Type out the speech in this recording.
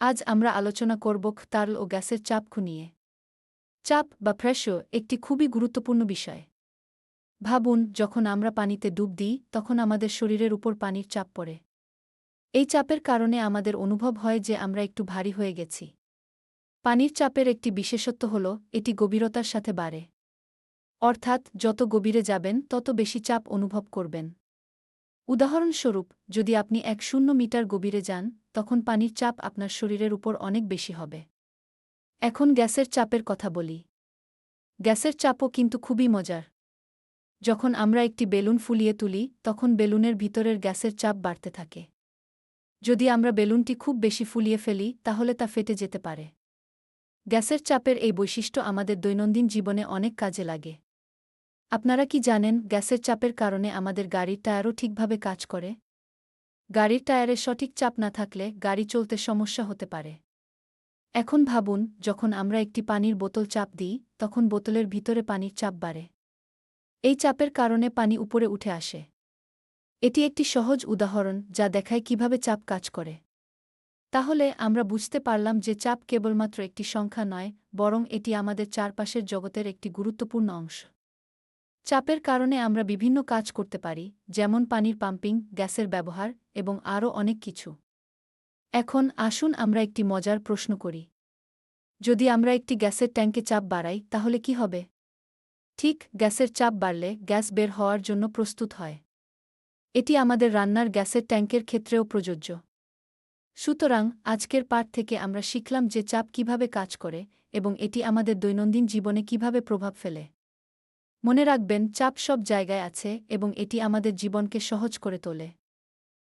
আজ আমরা আলোচনা করব তারল ও গ্যাসের চাপ নিয়ে চাপ বা প্রেশো একটি খুবই গুরুত্বপূর্ণ বিষয়। ভাবুন, যখন আমরা পানিতে ডুব দিই, তখন আমাদের শরীরের উপর পানির চাপ পড়ে। এই চাপের কারণে আমাদের অনুভব হয় যে আমরা একটু ভারী হয়ে গেছি। পানির চাপের একটি বিশেষত্ব হল, এটি গভীরতার সাথে বাড়ে। অর্থাৎ, যত গভীরে যাবেন, তত বেশি চাপ অনুভব করবেন। উদাহরণস্বরূপ, যদি আপনি এক শূন্য মিটার গভীরে যান তখন পানির চাপ আপনার শরীরের উপর অনেক বেশি হবে। এখন গ্যাসের চাপের কথা বলি। গ্যাসের চাপও কিন্তু খুবই মজার। যখন আমরা একটি বেলুন ফুলিয়ে তুলি, তখন বেলুনের ভিতরের গ্যাসের চাপ বাড়তে থাকে। যদি আমরা বেলুনটি খুব বেশি ফুলিয়ে ফেলি, তাহলে তা ফেটে যেতে পারে। গ্যাসের চাপের এই বৈশিষ্ট্য আমাদের দৈনন্দিন জীবনে অনেক কাজে লাগে। আপনারা কি জানেন, গ্যাসের চাপের কারণে আমাদের গাড়ির টায়ারও ঠিকভাবে কাজ করে? গাড়ির টায়ারে সঠিক চাপ না থাকলে গাড়ি চলতে সমস্যা হতে পারে। এখন ভাবুন, যখন আমরা একটি পানির বোতল চাপ দিই, তখন বোতলের ভিতরে পানির চাপ বাড়ে। এই চাপের কারণে পানি উপরে উঠে আসে। এটি একটি সহজ উদাহরণ যা দেখায় কীভাবে চাপ কাজ করে। তাহলে আমরা বুঝতে পারলাম যে চাপ কেবলমাত্র একটি সংখ্যা নয়, বরং এটি আমাদের চারপাশের জগতের একটি গুরুত্বপূর্ণ অংশ। চাপের কারণে আমরা বিভিন্ন কাজ করতে পারি, যেমন পানির পাম্পিং, গ্যাসের ব্যবহার এবং আরও অনেক কিছু। এখন আসুন আমরা একটি মজার প্রশ্ন করি। যদি আমরা একটি গ্যাসের ট্যাঙ্কে চাপ বাড়াই, তাহলে কি হবে? ঠিক, গ্যাসের চাপ বাড়লে গ্যাস বের হওয়ার জন্য প্রস্তুত হয়। এটি আমাদের রান্নার গ্যাসের ট্যাঙ্কের ক্ষেত্রেও প্রযোজ্য। সুতরাং, আজকের পাঠ থেকে আমরা শিখলাম যে চাপ কীভাবে কাজ করে এবং এটি আমাদের দৈনন্দিন জীবনে কীভাবে প্রভাব ফেলে। মনে রাখবেন চাপ সব জায়গায় আছে এবং এটি আমাদের জীবনকে সহজ করে তোলে।